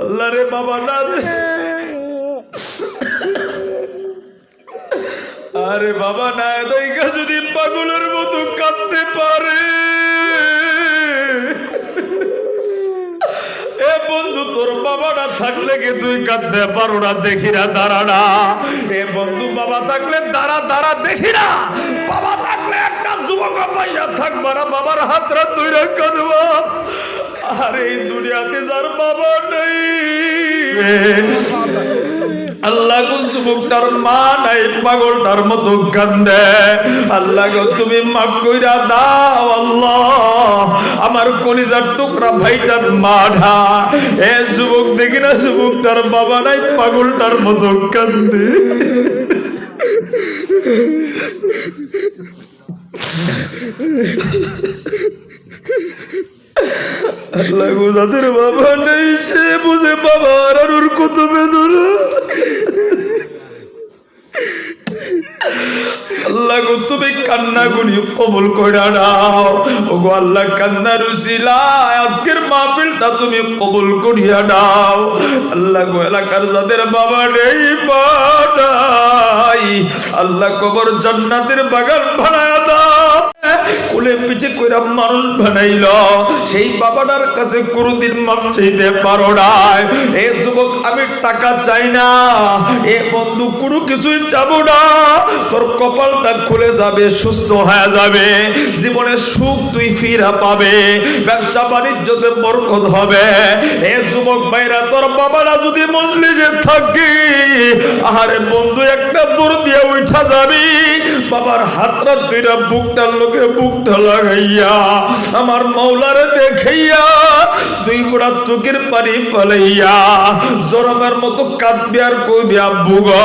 আল্লাহ রে বাবা, না আরে বাবা, না যদি পাগলের মতো কাঁদতে পারে। এ বন্ধু, তোর বাবা না থাকলে কি তুই কাঁদতে পারো না? দেখি না, দাঁড়া না। এ বন্ধু, বাবা থাকলে দাঁড়া দাঁড়া, দেখি না। বাবা থাকলে যুবক পয়সা থাকবে না, বাবার হাতরা তুই কাঁদবা। আর এই দুনিয়াতে যার বাবা নেই। আল্লাহ গো, যুবকটার মা নাই, পাগলটার মতো কান্দে। আল্লাহ গো, তুমি মাফ কইরা দাও, আল্লাহ। আমার কলিজার টুকরা ভাইটার মাঠা। এ যুবক দেখি না, যুবকটার বাবা নাই, পাগলটার মতো কান্দে। আল্লাহ গো যাদের বাবা নেই সে বুঝে বাবা আর কত বেদনা। গো তুমি কান্না গুনি কবুল করে নাও। ও গো আল্লাহ, কান্না রুসিলা আজকের মাহফিলটা তুমি কবুল করিয়া নাও। আল্লাহ গো, এলাকার যাদের বাবা নেই নাই। আল্লাহ কবর জান্নাতের বাগান বানায়া দাও। কোলে পিঠে কইরা মানুষ বানাইল। সেই বাবাটার কাছে কোনদিন চাইতে পারো না এ যুবক, আমি টাকা চাই না। এ বন্ধু, কোনো কিছুই চাবো না। তোর কপালটা খুলে যাবে, সুস্থ হয়ে যাবে। জীবনে সুখ তুই ফিরা পাবে। ব্যবসা বাণিজ্যতে বরকত হবে। এ যুবক ভাইরা, তোর বাবারা যদি মজলিসে থাকি আরে বন্ধু, একটা দূর দিয়ে উঠা যাবি। বাবার হাতটা তুইরা বুকটার লোকে বুকটা লাগাইয়া আমার মৌলারে দেখাইয়া দুই ফোড়া চোখের পানি ফলাইয়া জরমের মতো কাঁদবি আর কইবি, আব্বু গো,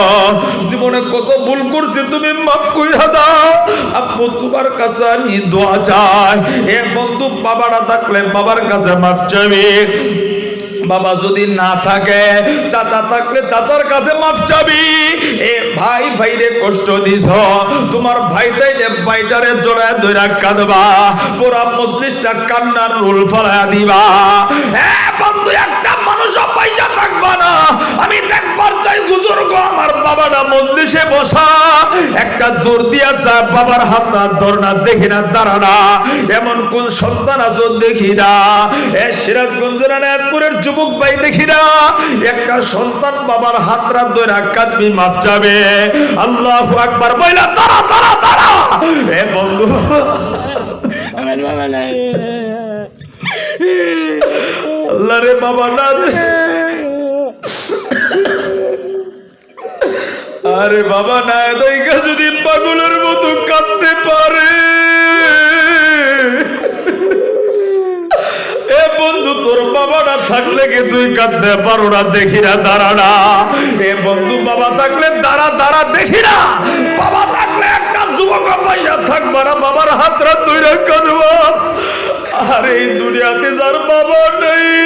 জীবনে কত ভুল করছি, তুমি মাফ কইরা দাও। আব্বু, তোমার কাছে আমি দোয়া চাই। এ বন্ধু বাবারা থাকলে বাবার কাছে মাফ চাইবি। বাবা যদি না থাকে, চাচা থাকলে চাচার কাছে মাফ চাবি। এ ভাই, ভাইরে কষ্ট দিছ। তোমার ভাইটাই যে ভাইটারে জোড়ায় ধরে কাঁদবা। পুরা মসলিসটা কান্নার রুল ফলায়া দিবা। এ বন্ধু, একটা মানুষ পয়সা থাকবা না। আমি দেখবার চাই বুজুর্গ আমার বাবাটা মজলিসে বসা। একটা দূর দিয়া বাবার হাত না ধর দেখি না, দাঁড়া না। এমন কোন সন্তান আছো দেখি না। এ সিরাজগঞ্জ নারায়ণপুরের যুবক ভাই দেখি না। একটা সন্তান বাবার হাত রাত ধরে কাঁদবি, মাফ যাবে আল্লাহ আকবার, বইলা, দাঁড়া দাঁড়া দাঁড়া। এ বন্ধু। আমার বাবা নাই। আল্লাহ রে বাবা, না রে। আরে বাবা না দেখা যদি পাগলের মতো কাঁদতে পারে। বন্ধু, তোর থাকলে কি তুই কাঁদতে পারো না? দেখি না, দাঁড়া এ বন্ধু, বাবা থাকলে দাঁড়া দাঁড়া, দেখি না। বাবা থাকলে একটা যুবক পয়সা থাকবে না। বাবার হাত রাত তুই কাঁদবা। আর এই দুনিয়াতে যার বাবা নেই।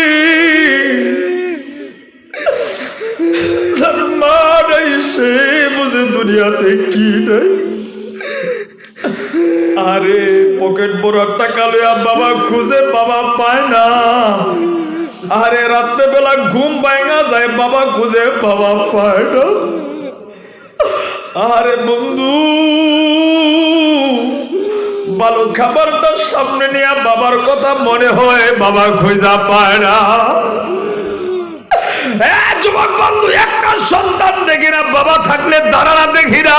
দুনিয়াতে কি নেই। আরে পকেট বড় টাকা লইয়া বাবা খুঁজে বাবা পায় না। আরে রাত্রে বেলা ঘুম ভাঙা যায়, বাবা খুঁজে বাবা পায় না। আরে, বন্ধু, ভালো খাবারটা সামনে নিয়ে বাবার কথা মনে হয় বাবা খুঁজা পায় না। যুবক বন্ধু একটা সন্তান দেখি না, বাবা থাকলে দাঁড়ানা দেখি না।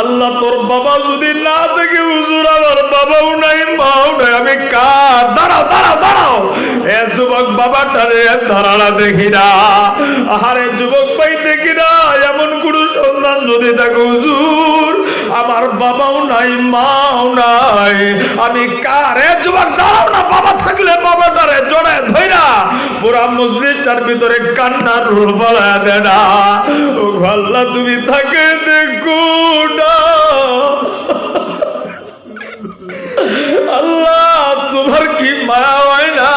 আল্লাহ, তোর বাবা যদি না দেখে, হুজুর, আমার বাবাও নাই, মাও নাই, আমি কার দাঁড়াও দাঁড়াও দাঁড়াও। এ যুবক বাবাটারে দাঁড়ানা দেখি না। আহারে, যুবক ভাই দেখি না, এমন কোন সন্তান যদি দেখো, হুজুর। আমার বাবাও নাই, মাও নাই। আমি কারে যুবক দাঁড়াও না, বাবা থাকলে বাবা বাবাটারে জড়ায় ধইরা পুরা মসজিদটার ভিতরে কান্নার রোল ফলায় দে না। ও আল্লাহ, তুমি থাকে দেখো না। আল্লাহ, তোমার কি মায়া হয় না?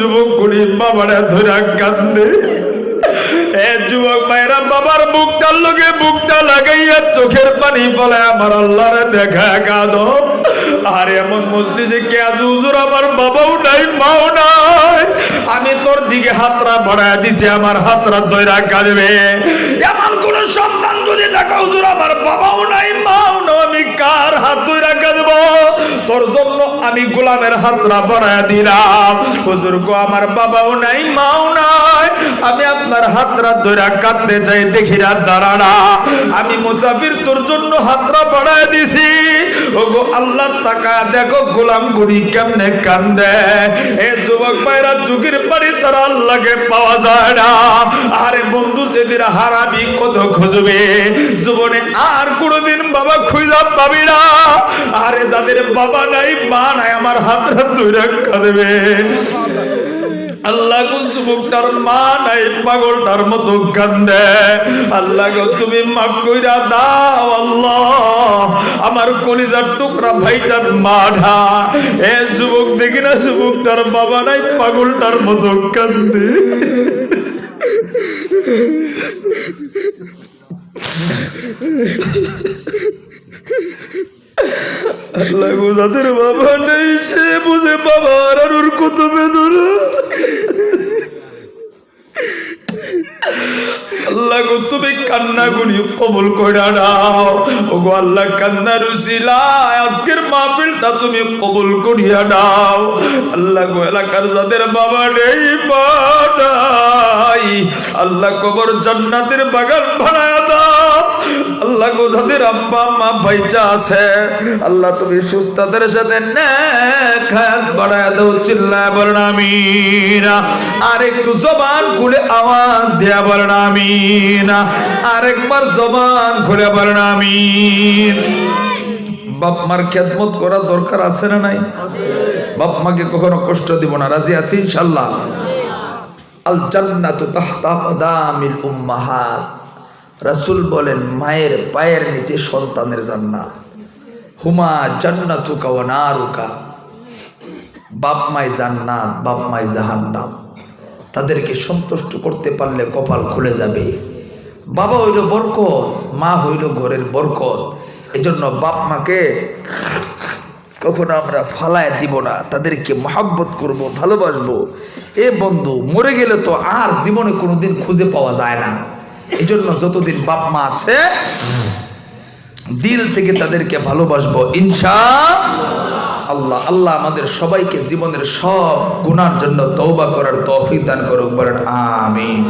যুবক গুলি বাবারে ধরে কান্দে। যুবক ভাইরা, বাবার বুকটার লগে বুকটা লাগাইয়া চোখের পানি ফলে। আমার আল্লাহরে দেখা গাদ আর, এমন মসজিদে কে হুজুর? আমার বাবাও নাই, মাও নাই। আমি তোর দিকে হাতরা বাড়ায় দিছি, আমার হাতরা দইরা কাঁদবে। এমন কোন সন্তান যদি দেখো হুজুর, আমার বাবাও নাই, মাও আমি কার হাত ধরে রাখা দেব তোর জন্য আমি গোলামের হাতরা বাড়ায় দিলাম। হুজুর গো, আমার বাবাও নাই, মাও নাই। আমি আপনার হাতরা দইরা কাঁদতে চাই, দেখি রাত দাঁড়ানা আমি মুসাফির তোর জন্য হাতরা বাড়ায় দিছি। ওগো আল্লাহ টাকা দেখো গোলাম গুড়ি কেমনে কান্দে। এ যুবক ভাইরা চুকির পানি ছাড়া আল্লাহকে পাওয়া যায় না। আরে বন্ধু, সেদিন হারাবি কত খুঁজবে? জীবনে আর কোনোদিন বাবা খুঁজা পাবি না। আরে যাদের বাবা নাই, মা নাই, আমার হাত হাত তুই রাখা দেবে আল্লাহ গো যুবকটার মা নাই, পাগলটার মতো কান্দে। আল্লাহ গো, তুমি মাফ কইরা দাও, আল্লাহ। আমার কলিজার টুকরা ভাইটার মাঠা। এ যুবক দেখি না যুবকটার বাবা নাই, পাগলটার মতো কান্দে। আল্লাহ গো, যাদের বাবা নেই, সে বুঝে বাবা আর কত বেদনা। আল্লাহ গো, তুমি কান্না গুনি কবুল করে নাও। ও গো আল্লাহ কান্নার উসিলা আজকের মাহফিলটা তুমি কবুল করিয়া নাও। আল্লাহ গো, এলাকার যাদের বাবা নেই নাই। আল্লাহ কবর জান্নাতের বাগান বানায় দাও। আল্লাহ গো যাদের আব্বা মা ভাইটা আছে, আল্লাহ তুমি সুস্থতার সাথে হায়াত বাড়ায় দাও, চিল্লায় বলেন আমিন। আর একটু জবান খুলে আওয়াজ দেয়া বলেন আমিন। আরেকবার জবান খুলে বলেন আমিন। বাপ মার খেদমত করা দরকার আছে না নাই? বাপ মাকে কখনো কষ্ট দিব না, রাজি আছি ইনশাল্লাহ আল জান্নাতু তাহতা কদামিল উম্মাহাত। রাসূল বলেন, মায়ের পায়ের নিচে সন্তানের জান্নাত। হুমা জান্না জান্নাতুকা ওয়া নারুকা। বাপ মাই জান্নাত, বাপ মাই জাহান্নাম। তাদেরকে সন্তুষ্ট করতে পারলে কপাল খুলে যাবে। বাবা হইল বরকত, মা হইল ঘরের বরকত। এজন্য বাপ মাকে কখনো আমরা ফালায় দিব না, তাদেরকে মহাব্বত করব, ভালোবাসবো। এ বন্ধু, মরে গেলে তো আর জীবনে কোনোদিন খুঁজে পাওয়া যায় না। এই জন্য যতদিন বাপ মা আছে, দিল থেকে তাদেরকে ভালোবাসবো, ইনশা আল্লাহ। আল্লাহ আমাদের সবাইকে জীবনের সব গুণার জন্য তৌবা করার তৌফিক দান করুক, বলেন আমিন।